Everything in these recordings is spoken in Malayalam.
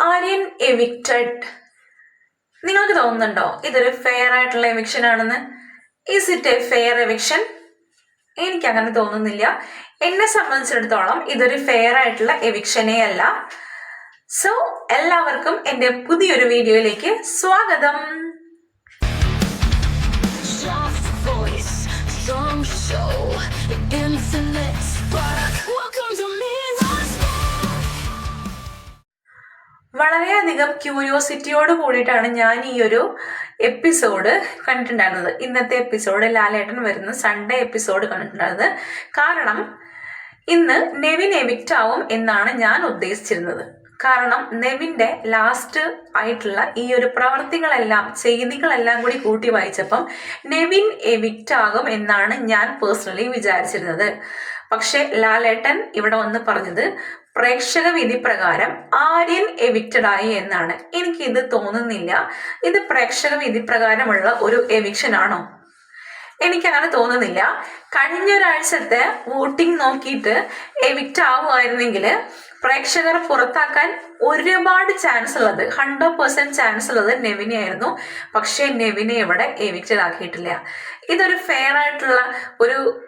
ആര്യൻ എവിക്റ്റഡ്. നിങ്ങൾക്ക് തോന്നുന്നുണ്ടോ ഇതൊരു ഫെയർ ആയിട്ടുള്ള എവിക്ഷൻ ആണെന്ന്? Is it a fair eviction എനിക്ക് അങ്ങനെ തോന്നുന്നില്ല. എന്നെ സംബന്ധിച്ചിടത്തോളം ഇതൊരു ഫെയർ ആയിട്ടുള്ള എവിക്ഷനേ അല്ല. സോ എല്ലാവർക്കും എന്റെ പുതിയൊരു വീഡിയോയിലേക്ക് സ്വാഗതം. വളരെയധികം ക്യൂരിയോസിറ്റിയോട് കൂടിയിട്ടാണ് ഞാൻ ഈ ഒരു എപ്പിസോഡ് കണ്ടിട്ടുണ്ടായിരുന്നത്. ഇന്നത്തെ എപ്പിസോഡ് ലാലേട്ടൻ വരുന്ന സൺഡേ എപ്പിസോഡ് കണ്ടിട്ടുണ്ടായിരുന്നത്. കാരണം ഇന്ന് നെവിൻ എവിക്റ്റ് ആവും എന്നാണ് ഞാൻ ഉദ്ദേശിച്ചിരുന്നത്. കാരണം നെവിന്റെ ലാസ്റ്റ് ആയിട്ടുള്ള ഈ ഒരു പ്രവർത്തികളെല്ലാം ചെയ്തികളെല്ലാം കൂടി കൂട്ടി വായിച്ചപ്പം നെവിൻ എവിക്റ്റ് ആകും എന്നാണ് ഞാൻ പേഴ്സണലി വിചാരിച്ചിരുന്നത്. പക്ഷെ ലാലേട്ടൻ ഇവിടെ വന്ന് പറഞ്ഞത് പ്രേക്ഷക വിധി പ്രകാരം ആര്യൻ എവിക്റ്റഡ് ആയി എന്നാണ്. എനിക്ക് ഇത് തോന്നുന്നില്ല. ഇത് പ്രേക്ഷക വിധി പ്രകാരമുള്ള ഒരു എവിക്ഷൻ ആണോ? എനിക്കങ്ങനെ തോന്നുന്നില്ല. കഴിഞ്ഞ ഒരാഴ്ചത്തെ വോട്ടിംഗ് നോക്കിയിട്ട് എവിക്റ്റ് ആവുമായിരുന്നെങ്കിൽ പ്രേക്ഷകർ പുറത്താക്കാൻ ഒരുപാട് ചാൻസ് ഉള്ളത്. ഹൺഡ്രഡ് പെർസെന്റ് ചാൻസ് ഉള്ളത് നെവിനെ ആയിരുന്നു. പക്ഷേ നെവിനെ ഇവിടെ എവിക്റ്റഡ് ആക്കിയിട്ടില്ല. ഇതൊരു ഫെയർ ആയിട്ടുള്ള ഒരു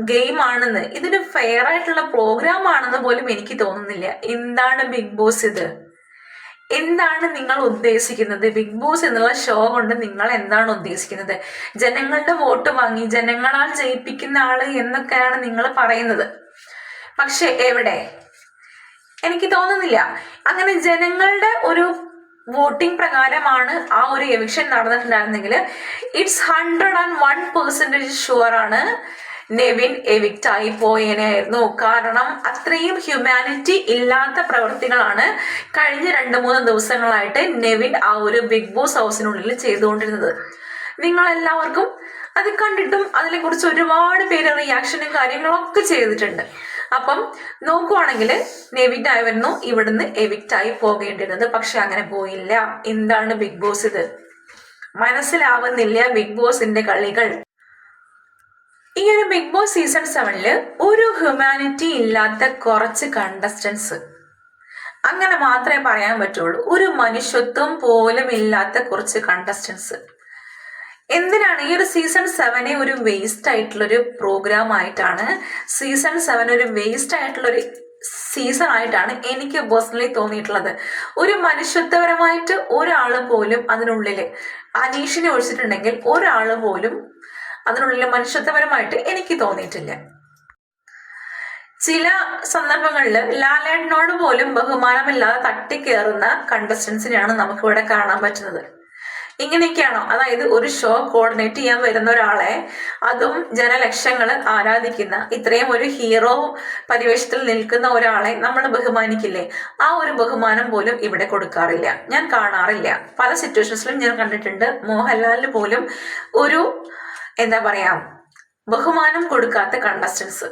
ഗെയിം ആണെന്ന്. ഇതൊരു ഫെയർ ആയിട്ടുള്ള പ്രോഗ്രാം ആണെന്ന് പോലും എനിക്ക് തോന്നുന്നില്ല. എന്താണ് ബിഗ് ബോസ് ഇത്? എന്താണ് നിങ്ങൾ ഉദ്ദേശിക്കുന്നത്? ബിഗ് ബോസ് എന്നുള്ള ഷോ കൊണ്ട് നിങ്ങൾ എന്താണ് ഉദ്ദേശിക്കുന്നത്? ജനങ്ങളുടെ വോട്ട് വാങ്ങി ജനങ്ങളാൽ ജയിപ്പിക്കുന്ന ആൾ എന്നൊക്കെയാണ് നിങ്ങൾ പറയുന്നത്. പക്ഷെ എവിടെ? എനിക്ക് തോന്നുന്നില്ല. അങ്ങനെ ജനങ്ങളുടെ ഒരു വോട്ടിംഗ് പ്രകാരമാണ് ആ ഒരു eviction നടന്നിട്ടുണ്ടായിരുന്നെങ്കിൽ it's hundred and one percentage sure ആണ് നെവിൻ എവിക്റ്റ് ആയി പോയേനായിരുന്നു കാരണം അത്രയും ഹ്യൂമാനിറ്റി ഇല്ലാത്ത പ്രവൃത്തികളാണ് കഴിഞ്ഞ രണ്ട് മൂന്ന് ദിവസങ്ങളായിട്ട് നെവിൻ ആ ഒരു ബിഗ് ബോസ് ഹൗസിനുള്ളിൽ ചെയ്തുകൊണ്ടിരുന്നത്. നിങ്ങളെല്ലാവർക്കും അത് കണ്ടിട്ടും അതിനെക്കുറിച്ച് ഒരുപാട് പേര് റിയാക്ഷനും കാര്യങ്ങളൊക്കെ ചെയ്തിട്ടുണ്ട്. അപ്പം നോക്കുവാണെങ്കിൽ നെവിറ്റ് ആയിരുന്നു ഇവിടുന്ന് എവിക്റ്റ് ആയി പോകേണ്ടിരുന്നത് പക്ഷെ അങ്ങനെ പോയില്ല. എന്താണ് ബിഗ് ബോസ് ഇത്? മനസ്സിലാവുന്നില്ല ബിഗ് ബോസിന്റെ കളികൾ. ഈ ഒരു ബിഗ് ബോസ് സീസൺ സെവനിൽ ഒരു ഹ്യൂമാനിറ്റി ഇല്ലാത്ത കുറച്ച് കണ്ടസ്റ്റൻസ് അങ്ങനെ മാത്രമേ പറയാൻ പറ്റുള്ളൂ. ഒരു മനുഷ്യത്വം പോലും ഇല്ലാത്ത കുറച്ച് കണ്ടസ്റ്റൻസ് എന്തിനാണ് ഈ ഒരു സീസൺ സെവനെ ഒരു വേസ്റ്റ് ആയിട്ടുള്ളൊരു പ്രോഗ്രാം ആയിട്ടാണ് സീസൺ സെവൻ ഒരു വേസ്റ്റ് ആയിട്ടുള്ളൊരു സീസൺ ആയിട്ടാണ് എനിക്ക് പേഴ്സണലി തോന്നിയിട്ടുള്ളത്. ഒരു മനുഷ്യത്വപരമായിട്ട് ഒരാൾ പോലും അതിനുള്ളിൽ അനീഷിനെ ഒഴിച്ചിട്ടുണ്ടെങ്കിൽ ഒരാൾ പോലും അതിനുള്ളിൽ മനുഷ്യത്വപരമായിട്ട് എനിക്ക് തോന്നിയിട്ടില്ല. ചില സന്ദർഭങ്ങളിൽ ലാലേട്ടനോട് പോലും ബഹുമാനമില്ലാതെ തട്ടിക്കേറുന്ന കണ്ടസ്റ്റൻസിനെയാണ് നമുക്കിവിടെ കാണാൻ പറ്റുന്നത്. ഇങ്ങനെയൊക്കെയാണോ? അതായത് ഒരു ഷോ കോർഡിനേറ്റ് ചെയ്യാൻ വരുന്ന ഒരാളെ അതും ജനലക്ഷങ്ങൾ ആരാധിക്കുന്ന ഇത്രയും ഒരു ഹീറോ പരിവേഷത്തിൽ നിൽക്കുന്ന ഒരാളെ നമ്മൾ ബഹുമാനിക്കില്ലേ? ആ ഒരു ബഹുമാനം പോലും ഇവിടെ കൊടുക്കാറില്ല. ഞാൻ കാണാറില്ല. പല സിറ്റുവേഷൻസിലും ഞാൻ കണ്ടിട്ടുണ്ട്. മോഹൻലാലിന് പോലും ഒരു എന്താ പറയാ ബഹുമാനം കൊടുക്കാത്ത കണ്ടസ്റ്റൻസ്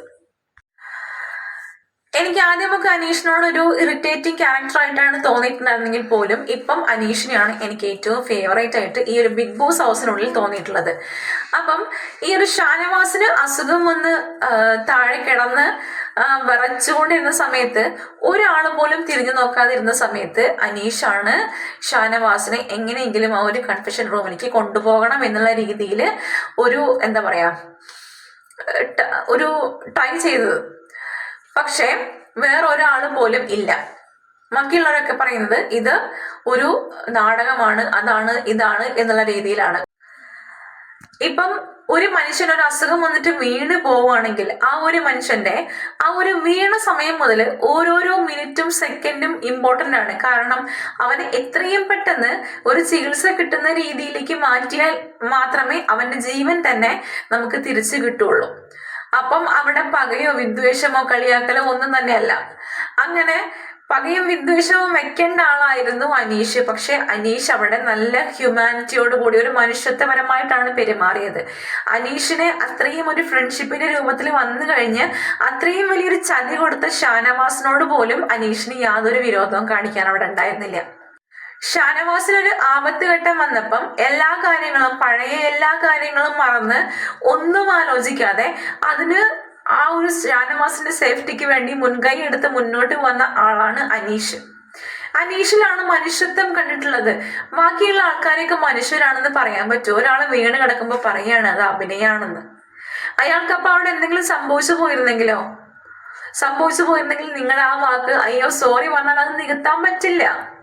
എനിക്ക് ആദ്യമൊക്കെ അനീഷിനോട് ഒരു ഇറിറ്റേറ്റിംഗ് ക്യാരക്ടർ ആയിട്ടാണ് തോന്നിയിട്ടുണ്ടായിരുന്നെങ്കിൽ പോലും ഇപ്പം അനീഷിനെയാണ് എനിക്ക് ഏറ്റവും ഫേവറേറ്റ് ആയിട്ട് ഈ ഒരു ബിഗ് ബോസ് ഹൗസിനുള്ളിൽ തോന്നിയിട്ടുള്ളത്. അപ്പം ഈ ഒരു ഷാനവാസിന് അസുഖം വന്ന് താഴെ കിടന്ന് വിറച്ചുകൊണ്ടിരുന്ന സമയത്ത് ഒരാൾ പോലും തിരിഞ്ഞു നോക്കാതിരുന്ന സമയത്ത് അനീഷാണ് ഷാനവാസിനെ എങ്ങനെയെങ്കിലും ആ ഒരു കൺഫെഷൻ റൂമിലേക്ക് കൊണ്ടുപോകണം എന്നുള്ള രീതിയിൽ ഒരു എന്താ പറയാ ഒരു ട്രൈ ചെയ്തത്. പക്ഷേ വേറെ ഒരാൾ പോലും ഇല്ല. ബാക്കിയുള്ളവരൊക്കെ പറയുന്നത് ഇത് ഒരു നാടകമാണ് അതാണ് ഇതാണ് എന്നുള്ള രീതിയിലാണ്. ഇപ്പം ഒരു മനുഷ്യൻ ഒരു അസുഖം വന്നിട്ട് വീണ് പോവുകയാണെങ്കിൽ ആ ഒരു മനുഷ്യന്റെ ആ ഒരു വീണ സമയം മുതൽ ഓരോരോ മിനിറ്റും സെക്കൻഡും ഇമ്പോർട്ടന്റ് ആണ്. കാരണം അവന് എത്രയും പെട്ടെന്ന് ഒരു ചികിത്സ കിട്ടുന്ന രീതിയിലേക്ക് മാറ്റിയാൽ മാത്രമേ അവന്റെ ജീവൻ തന്നെ നമുക്ക് തിരിച്ചു കിട്ടുള്ളൂ അപ്പം അവിടെ പകയോ വിദ്വേഷമോ കളിയാക്കലോ ഒന്നും തന്നെയല്ല. അങ്ങനെ പകയും വിദ്വേഷവും വെക്കേണ്ട ആളായിരുന്നു അനീഷ്. പക്ഷെ അനീഷ് അവിടെ നല്ല ഹ്യൂമാനിറ്റിയോട് കൂടി ഒരു മനുഷ്യത്വപരമായിട്ടാണ് പെരുമാറിയത്. അനീഷിനെ അത്രയും ഒരു ഫ്രണ്ട്ഷിപ്പിന്റെ രൂപത്തിൽ വന്നു കഴിഞ്ഞ് അത്രയും വലിയൊരു ചതി കൊടുത്ത ഷാനവാസിനോട് പോലും അനീഷിന് യാതൊരു വിരോധവും കാണിക്കാൻ അവിടെ ഉണ്ടായിരുന്നില്ല. ഷാനവാസിനൊരു ആപത്ത് ഘട്ടം വന്നപ്പം എല്ലാ കാര്യങ്ങളും പഴയ എല്ലാ കാര്യങ്ങളും മറന്ന് ഒന്നും ആലോചിക്കാതെ അതിന് ആ ഒരു ഷാനവാസിന്റെ സേഫ്റ്റിക്ക് വേണ്ടി മുൻകൈ എടുത്ത് മുന്നോട്ട് വന്ന ആളാണ് അനീഷ്. അനീഷിലാണ് മനുഷ്യത്വം കണ്ടിട്ടുള്ളത്. ബാക്കിയുള്ള ആൾക്കാരെയൊക്കെ മനുഷ്യരാണെന്ന് പറയാൻ പറ്റുമോ ഒരാൾ വീണ് കിടക്കുമ്പോൾ പറയാണ് അത് അഭിനയാണെന്ന്. അയാൾക്കപ്പോൾ അവിടെ എന്തെങ്കിലും സംഭവിച്ചു പോയിരുന്നെങ്കിലോ? സംഭവിച്ചു പോയിരുന്നെങ്കിൽ നിങ്ങൾ ആ വാക്ക് അയ്യോ സോറി പറഞ്ഞാൽ അത് നികത്താൻ പറ്റില്ല.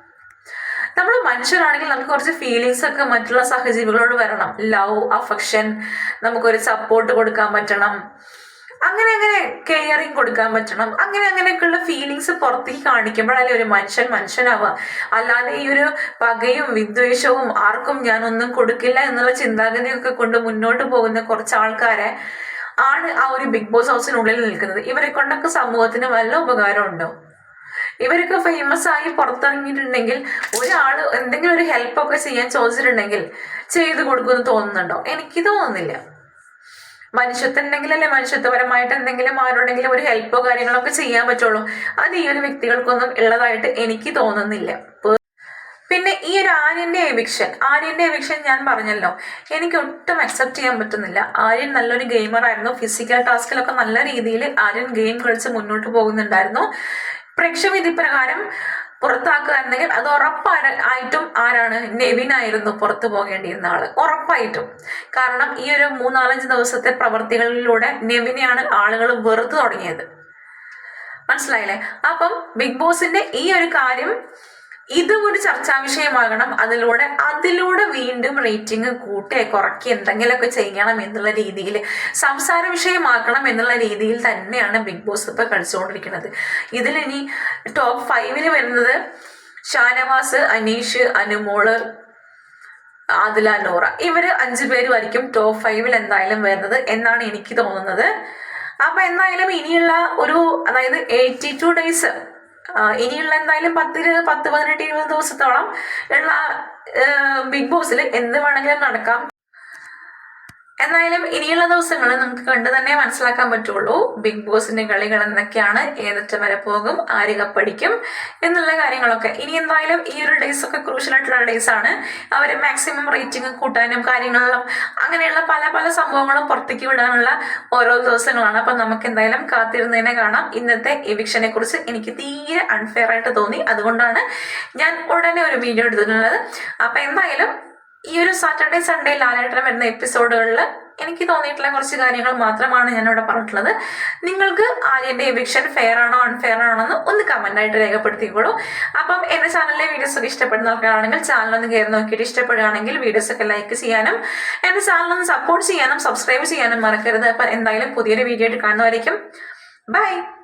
നമ്മൾ മനുഷ്യരാണെങ്കിൽ നമുക്ക് കുറച്ച് ഫീലിങ്സ് ഒക്കെ മറ്റുള്ള സഹജീവികളോട് വരണം. ലവ് അഫക്ഷൻ നമുക്കൊരു സപ്പോർട്ട് കൊടുക്കാൻ പറ്റണം. അങ്ങനെ അങ്ങനെ കെയറിങ് കൊടുക്കാൻ പറ്റണം. അങ്ങനെ അങ്ങനെയൊക്കെയുള്ള ഫീലിങ്സ് പുറത്തേക്ക് കാണിക്കുമ്പോഴല്ലേ ഒരു മനുഷ്യൻ മനുഷ്യനാവുക. അല്ലാതെ ഈ ഒരു പകയും വിദ്വേഷവും ആർക്കും ഞാനൊന്നും കൊടുക്കില്ല എന്നുള്ള ചിന്താഗതിയൊക്കെ കൊണ്ട് മുന്നോട്ട് പോകുന്ന കുറച്ച് ആൾക്കാരെ ആണ് ആ ഒരു ബിഗ് ബോസ് ഹൗസിനുള്ളിൽ നിൽക്കുന്നത്. ഇവരെ കൊണ്ടൊക്കെ സമൂഹത്തിന് വല്ല ഉപകാരമുണ്ടോ ഇവരൊക്കെ ഫേമസ് ആയി പുറത്തിറങ്ങിയിട്ടുണ്ടെങ്കിൽ ഒരാൾ എന്തെങ്കിലും ഒരു ഹെൽപ്പൊക്കെ ചെയ്യാൻ ചോദിച്ചിട്ടുണ്ടെങ്കിൽ ചെയ്തു കൊടുക്കുമെന്ന് തോന്നുന്നുണ്ടോ? എനിക്ക് തോന്നുന്നില്ല. മനുഷ്യത്വം ഉണ്ടെങ്കിലല്ലേ മനുഷ്യത്വപരമായിട്ട് എന്തെങ്കിലും ആരോടെങ്കിലും ഒരു ഹെൽപ്പോ കാര്യങ്ങളോ ഒക്കെ ചെയ്യാൻ പറ്റുള്ളൂ. അത് ഈ ഒരു വ്യക്തികൾക്കൊന്നും ഉള്ളതായിട്ട് എനിക്ക് തോന്നുന്നില്ല. പിന്നെ ഈ ഒരു ആര്യന്റെ എവിക്ഷൻ ആര്യന്റെ എവിക്ഷൻ ഞാൻ പറഞ്ഞല്ലോ. എനിക്ക് ഒട്ടും അക്സെപ്റ്റ് ചെയ്യാൻ പറ്റുന്നില്ല. ആര്യൻ നല്ലൊരു ഗെയിമർ ആയിരുന്നു. ഫിസിക്കൽ ടാസ്കിലൊക്കെ നല്ല രീതിയിൽ ആര്യൻ ഗെയിം കളിച്ച് മുന്നോട്ട് പോകുന്നുണ്ടായിരുന്നു. പ്രേക്ഷവിധി പ്രകാരം പുറത്താക്കുകയായിരുന്നെങ്കിൽ അത് ഉറപ്പായിട്ടും ആരാണ് നെവിനായിരുന്നു പുറത്തു പോകേണ്ടിയിരുന്ന ആൾ. ഉറപ്പായിട്ടും. കാരണം ഈ ഒരു മൂന്നാലഞ്ച് ദിവസത്തെ പ്രവർത്തികളിലൂടെ നെവിനെയാണ് ആളുകൾ വെറുത്തു തുടങ്ങിയത്. മനസ്സിലായില്ലേ? അപ്പം ബിഗ് ബോസിന്റെ ഈ ഒരു കാര്യം ഇത് ഒരു ചർച്ചാ വിഷയമാകണം. അതിലൂടെ അതിലൂടെ വീണ്ടും റേറ്റിംഗ് കൂട്ടി കുറയ്ക്കി എന്തെങ്കിലുമൊക്കെ ചെയ്യണം എന്നുള്ള രീതിയിൽ സംസാര വിഷയമാക്കണം എന്നുള്ള രീതിയിൽ തന്നെയാണ് ബിഗ് ബോസ് ഇപ്പൊ കളിച്ചുകൊണ്ടിരിക്കുന്നത്. ഇതിലിനി ടോപ്പ് ഫൈവിന് വരുന്നത് ഷാനവാസ് അനീഷ് അനുമോൾ ആദില നോറ ഇവർ അഞ്ചു പേരുമായിരിക്കും ടോപ്പ് ഫൈവിൽ എന്തായാലും വരുന്നത് എന്നാണ് എനിക്ക് തോന്നുന്നത്. അപ്പൊ എന്തായാലും ഇനിയുള്ള ഒരു അതായത് എയ്റ്റി ടു ഡേയ്സ് ഇനിയുള്ള എന്തായാലും പത്തിൽ പത്ത് പതിനെട്ട് ഇരുപത് ദിവസത്തോളം ഉള്ള ബിഗ് ബോസിൽ എന്ത് വേണമെങ്കിലും നടക്കാം. എന്തായാലും ഇനിയുള്ള ദിവസങ്ങളിൽ നമുക്ക് കണ്ടു തന്നെ മനസ്സിലാക്കാൻ പറ്റുള്ളൂ. ബിഗ് ബോസിന്റെ കളികൾ എന്തൊക്കെയാണ് ഏതറ്റം വരെ പോകും ആര് കപ്പടിക്കും എന്നുള്ള കാര്യങ്ങളൊക്കെ. ഇനി എന്തായാലും ഈ ഒരു ഡേയ്സ് ഒക്കെ ക്രൂഷ്യൽ ആയിട്ടുള്ള ഡേയ്സ് ആണ്. അവർ മാക്സിമം റേറ്റിംഗ് കൂട്ടാനും കാര്യങ്ങളിലും അങ്ങനെയുള്ള പല പല സംഭവങ്ങളും പുറത്തേക്ക് വിടാനുള്ള ഓരോ ദിവസങ്ങളാണ്. അപ്പൊ നമുക്ക് എന്തായാലും കാത്തിരുന്നതിനെ കാണാം. ഇന്നത്തെ എവിക്ഷനെ കുറിച്ച് എനിക്ക് തീരെ അൺഫെയർ ആയിട്ട് തോന്നി. അതുകൊണ്ടാണ് ഞാൻ ഉടനെ ഒരു വീഡിയോ എടുത്തിട്ടുള്ളത്. അപ്പൊ എന്തായാലും ഈ ഒരു സാറ്റർഡേ സൺഡേ ലാലേട്ടൻ വരുന്ന എപ്പിസോഡുകളിൽ എനിക്ക് തോന്നിയിട്ടുള്ള കുറച്ച് കാര്യങ്ങൾ മാത്രമാണ് ഞാൻ ഇവിടെ പറഞ്ഞിട്ടുള്ളത്. നിങ്ങൾക്ക് ആര്യന്റെ എവിക്ഷൻ ഫെയർ ആണോ അൺഫെയർ ആണോ എന്ന് ഒന്ന് കമന്റ് ആയിട്ട് രേഖപ്പെടുത്തിക്കോളൂ. അപ്പം എന്റെ ചാനലിലെ വീഡിയോസ് ഒക്കെ ഇഷ്ടപ്പെടുന്ന ആൾക്കാരാണെങ്കിൽ ചാനൽ ഒന്ന് കയറി നോക്കിയിട്ട് ഇഷ്ടപ്പെടുകയാണെങ്കിൽ വീഡിയോസ് ഒക്കെ ലൈക്ക് ചെയ്യാനും എന്റെ ചാനൽ ഒന്ന് സപ്പോർട്ട് ചെയ്യാനും സബ്സ്ക്രൈബ് ചെയ്യാനും മറക്കരുത്. അപ്പം എന്തായാലും പുതിയൊരു വീഡിയോ ആയിട്ട് കാണുമായിരിക്കും ബൈ